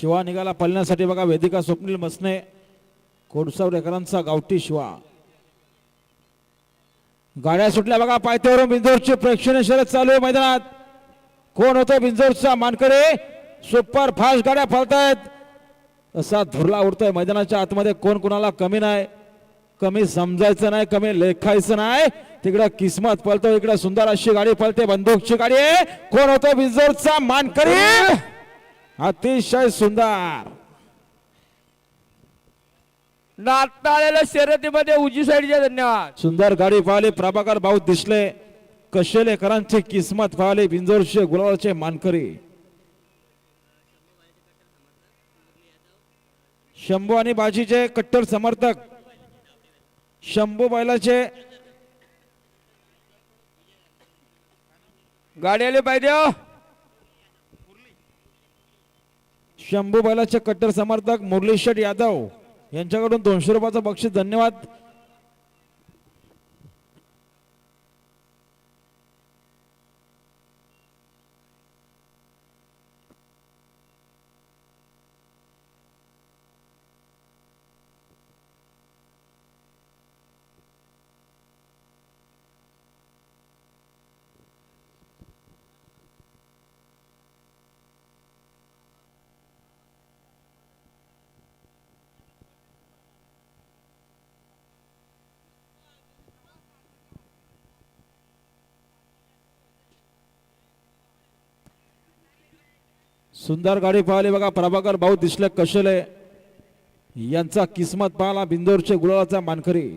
शिवा निघाला पळण्यासाठी बघा वेदिका स्वप्नील मसने कोडसावरेकरांचा गावठी शिवा. गाड्या सुटल्या बघा पायथ्यावरून बिंजोरची प्रेक्षणीय शर्यत चालू आहे मैदानात. कोण होतो बिंजोरचा मानकरे? सुपर फास्ट गाड्या फालतायत. असा धुरला उडतोय मैदानाच्या आतमध्ये कोण कोणाला कमी नाही. कमी समजायचं नाही कमी लेखायचं नाही. तिकडं किस्मत पळतो इकडं सुंदर अशी गाडी पळते बंदूकची गाडी आहे. कोण होतो बिंजोरचा मानकरी? अतिशय सुंदर. नाताळेला शर्यतीमध्ये उजी साईडचे धन्यवाद. सुंदर गाडी पाहिली प्रभाकर भाऊ दिसले. कशेलेकरांची किस्मत पाहिली बिंजोरचे गुलाबाचे मानकरी. शंभू आणि बाजीचे कट्टर समर्थक. शंभू बैलाचे. गाडी आली पाहिजे शंभू बैलाचे कट्टर समर्थक मुरली शेठ यादव यांच्याकडून दोनशे रुपयाचं बक्षीस. धन्यवाद. सुंदर गाडी पाहिली बघा प्रभाकर भाऊ दिसले कशेले यांचा किस्मत पाहला बिंदोरचे गुळाचा मानकरी.